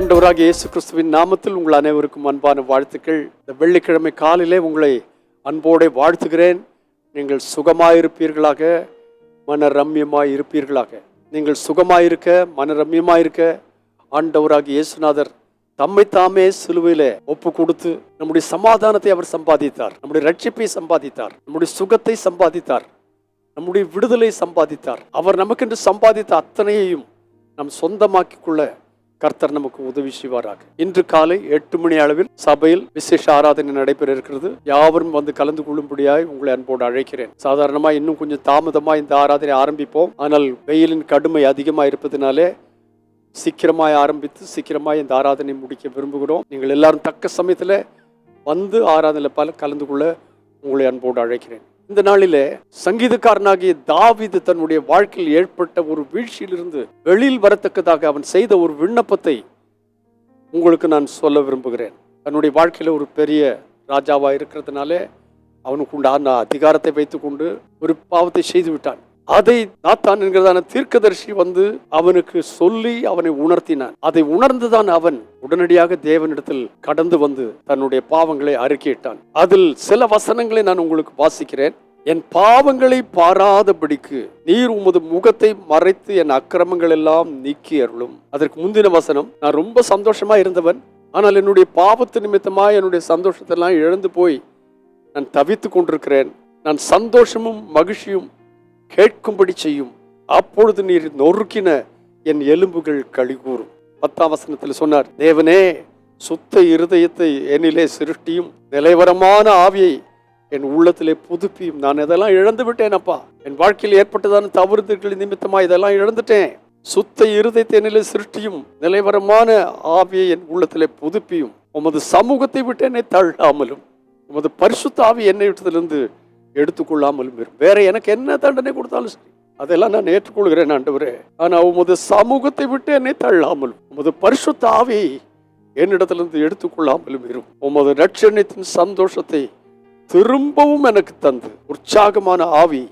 ஆண்டவராக இயேசு கிறிஸ்துவின் நாமத்தில் உங்கள் அனைவருக்கும் அன்பான வாழ்த்துக்கள். இந்த வெள்ளிக்கிழமை காலிலே உங்களை அன்போடு வாழ்த்துகிறேன். நீங்கள் சுகமாயிருப்பீர்களாக மன ரம்யமாய் இருப்பீர்களாக. நீங்கள் சுகமாயிருக்க மன ரம்யமாயிருக்க ஆண்டவராக இயேசுநாதர் தம்மை தாமே சிலுவையில ஒப்பு கொடுத்து நம்முடைய சமாதானத்தை அவர் சம்பாதித்தார். நம்முடைய ரட்சிப்பை சம்பாதித்தார். நம்முடைய சுகத்தை சம்பாதித்தார். நம்முடைய விடுதலை சம்பாதித்தார். அவர் நமக்கென்று சம்பாதித்த அத்தனையையும் நம் சொந்தமாக்கிக் கொள்ள கர்த்தர் நமக்கு உதவி செய்வாராக. இன்று காலை எட்டு மணி அளவில் சபையில் விசேஷ ஆராதனை நடைபெற இருக்கிறது. யாவரும் வந்து கலந்து கொள்ளும்படியாய் உங்களை அன்போடு அழைக்கிறேன். சாதாரணமாக இன்னும் கொஞ்சம் தாமதமாக இந்த ஆராதனை ஆரம்பிப்போம். ஆனால் வெயிலின் கடுமை அதிகமாக இருப்பதனாலே சீக்கிரமாய் ஆரம்பித்து சீக்கிரமாய் இந்த ஆராதனை முடிக்க விரும்புகிறோம். நீங்கள் எல்லாரும் தக்க சமயத்தில் வந்து ஆராதனையில் பல கலந்து கொள்ள உங்களை அன்போடு அழைக்கிறேன். இந்த நாளிலே சங்கீதக்காரனாகிய தாவிது தன்னுடைய வாழ்க்கையில் ஏற்பட்ட ஒரு வீழ்ச்சியிலிருந்து வெளியில் வரத்தக்கதாக அவன் செய்த ஒரு விண்ணப்பத்தை உங்களுக்கு நான் சொல்ல விரும்புகிறேன். தன்னுடைய வாழ்க்கையில் ஒரு பெரிய ராஜாவாக இருக்கிறதுனாலே அவனுக்கு உண்டான அதிகாரத்தை வைத்துக்கொண்டு ஒரு பாவத்தை செய்து விட்டான் அதை நாத்தான் என்கிறதான தீர்க்கதர்ஷி வந்து அவனுக்கு சொல்லி அவனை உணர்த்தினான். அதை உணர்ந்துதான் அவன் உடனடியாக தேவனிடத்தில் கடந்து வந்து தன்னுடைய பாவங்களை அறிக்கையிட்டான் அதில் சில வசனங்களை நான் உங்களுக்கு வாசிக்கிறேன். என் பாவங்களை பாராதபடிக்கு நீர் உமது முகத்தை மறைத்து என் அக்கிரமங்கள் எல்லாம் நீக்கி அருளும். அதற்கு முந்தின வசனம் நான் ரொம்ப சந்தோஷமா இருந்தவன் ஆனால் என்னுடைய பாவத்து நிமித்தமா என்னுடைய சந்தோஷத்தெல்லாம் இழந்து போய் நான் தவித்து கொண்டிருக்கிறேன். நான் சந்தோஷமும் மகிழ்ச்சியும் கேட்கும்படி செய்யும். அப்பொழுது நீர் நொறுக்கின என் எலும்புகள் கழிகூறும். பத்தாம் வசனத்தில் சொன்னார் தேவனே சுத்த இருதயத்தை என்னிலே சிருஷ்டியும் நிலைவரமான ஆவியை என் உள்ளத்திலே புதுப்பியும். நான் இதெல்லாம் இழந்து விட்டேன் அப்பா. என் வாழ்க்கையில் ஏற்பட்டதான தவறுதல்கள் நிமித்தமா இதெல்லாம் இழந்துட்டேன். சுத்த இருதயத்தை என்னிலே சிருஷ்டியும் நிலைவரமான ஆவியை என் உள்ளத்திலே புதுப்பியும். உமது சமூகத்தை விட்டு என்னை தள்ளாமலும் உமது பரிசுத்த ஆவி என்னை விட்டதிலிருந்து எடுத்துக்கொள்ளாமலும் வேற எனக்கு என்ன தண்டனை கொடுத்தாலும் சரி அதெல்லாம் நான் ஏற்றுக்கொள்கிறேன் ஆண்டவரே. ஆனால் உமது சமூகத்தை விட்டு என்னை தள்ளாமலும் உமது பரிசுத்த ஆவி என்னிடத்திலிருந்து எடுத்துக்கொள்ளாமலும் இரும் உமது ரட்சணத்தின் சந்தோஷத்தை திரும்பவும் எனக்கு தந்து உற்சாகமான ஆவி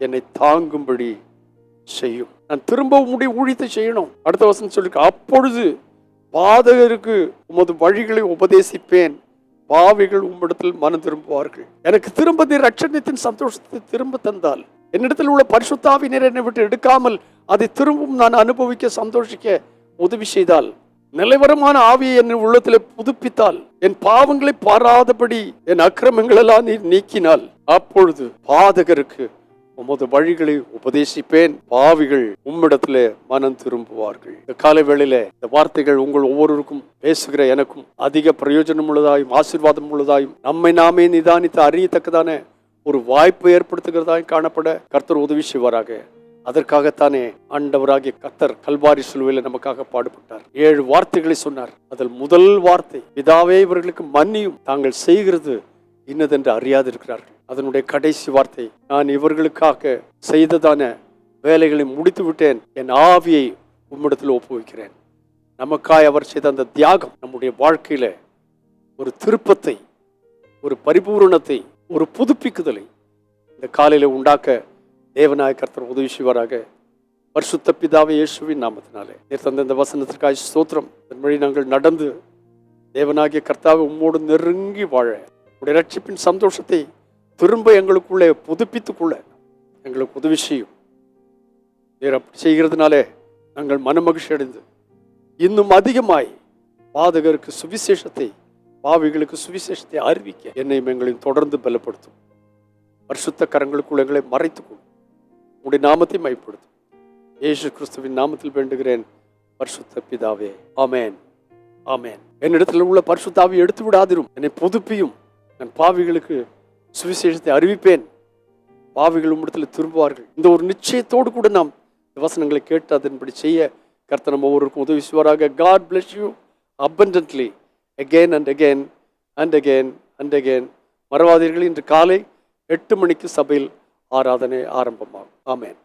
என்னை தாங்கும்படி செய்யும். நான் திரும்பவும் முடிய ஊழியத்தை செய்யணும். அடுத்த வசனம் சொல்லிருக்க அப்பொழுது பாதகருக்கு உமது வழிகளை உபதேசிப்பேன். பாவிகள் உம்மிடத்தில் மனம் திரும்புவார்கள். எனக்கு திரும்ப நீர் ரட்சணத்தின் சந்தோஷத்தை திரும்ப தந்தால். என்னிடத்தில் உள்ள பரிசுத்தாவி நீர் என்னை விட்டு எடுக்காமல் அதை திரும்பவும் நான் அனுபவிக்க சந்தோஷிக்க உதவி செய்தால். நிலைவரமான ஆவியை என் உள்ளத்தில் புதுப்பித்தால். என் பாவங்களை பாராதபடி என் அக்கிரமங்களெல்லாம் நீர் நீக்கினால். அப்பொழுது பாதகருக்கு உமது வழிகளை உபதேசிப்பேன். பாவிகள் உம்மிடத்திலே மனம் திரும்புவார்கள். இந்த காலை வேளையில இந்த வார்த்தைகள் உங்கள் ஒவ்வொருவருக்கும் பேசுகிற எனக்கும் அதிக பிரயோஜனம் உள்ளதாயும் ஆசீர்வாதம் உள்ளதாயும் நம்மை நாமே நிதானித்து அறியத்தக்கதான ஒரு வாய்ப்பு ஏற்படுத்துகிறதாய் காணப்பட கர்த்தர் உதவி செய்வாராக. அதற்காகத்தானே ஆண்டவராகிய கர்த்தர் கல்வாரி சிலுவையில் நமக்காக பாடுபட்டார். ஏழு வார்த்தைகளை சொன்னார். அதில் முதல் வார்த்தை பிதாவே இவர்களுக்கு மன்னியும். தாங்கள் செய்கிறது இன்னதென்று அறியாதிருக்கிறார்கள். அதனுடைய கடைசி வார்த்தை நான் இவர்களுக்காக செய்ததான வேலைகளை முடித்து விட்டேன் என் ஆவியை உம்மிடத்தில் ஒப்புவிக்கிறேன். நமக்காய் அவர் செய்த அந்த தியாகம் நம்முடைய வாழ்க்கையில் ஒரு திருப்பத்தை ஒரு பரிபூரணத்தை ஒரு புதுப்பிக்குதலை இந்த காலையில் உண்டாக்க தேவநாய கர்த்தர் உதவி செய்வாராக. பரிசுத்த பிதாவை இயேசுவின் நாமத்தினாலே. நீர் தந்த இந்த வசனத்திற்காக ஸ்தோத்திரம். அதன் வழி நாங்கள் நடந்து தேவனாகிய கர்த்தாவை உம்மோடு நெருங்கி வாழ. உடைய ரட்சிப்பின் சந்தோஷத்தை திரும்ப எங்களுக்குள்ளே புதுப்பித்துக்குள்ள எங்களுக்கு உதவி செய்யும். நீர் அப்படி செய்கிறதுனாலே நாங்கள் மனமகிழ்ச்சி அடைந்து இன்னும் அதிகமாய் பாதகருக்கு சுவிசேஷத்தை பாவிகளுக்கு சுவிசேஷத்தை அறிவிக்க என்னையும் எங்களையும் தொடர்ந்து பலப்படுத்தும். பரிசுத்த கரங்களுக்குள் எங்களை மறைத்துக்கொள்ளும் உடைய நாமத்தை மைப்படுத்தும். ஏசு கிறிஸ்துவின் நாமத்தில் வேண்டுகிறேன். பரிசுத்த பிதாவே ஆமேன். ஆமேன். என்னிடத்தில் உள்ள பரிசுத்தாவை எடுத்து விடாதிரும் என்னை புதுப்பியும். நான் பாவிகளுக்கு சுவிசேஷத்தை அறிவிப்பேன். பாவிகள் உம்மிடத்தில் திரும்புவார்கள். இந்த ஒரு நிச்சயத்தோடு கூட நாம் வசனங்களை கேட்டு அதன்படி செய்ய கர்த்த நம்ம ஒவ்வொருவருக்கும் உதவி செய்வாராக God bless you abundantly again and again and again and again மறவாதீர்கள். இன்று காலை எட்டு மணிக்கு சபையில் ஆராதனை ஆரம்பமாகும். ஆமேன்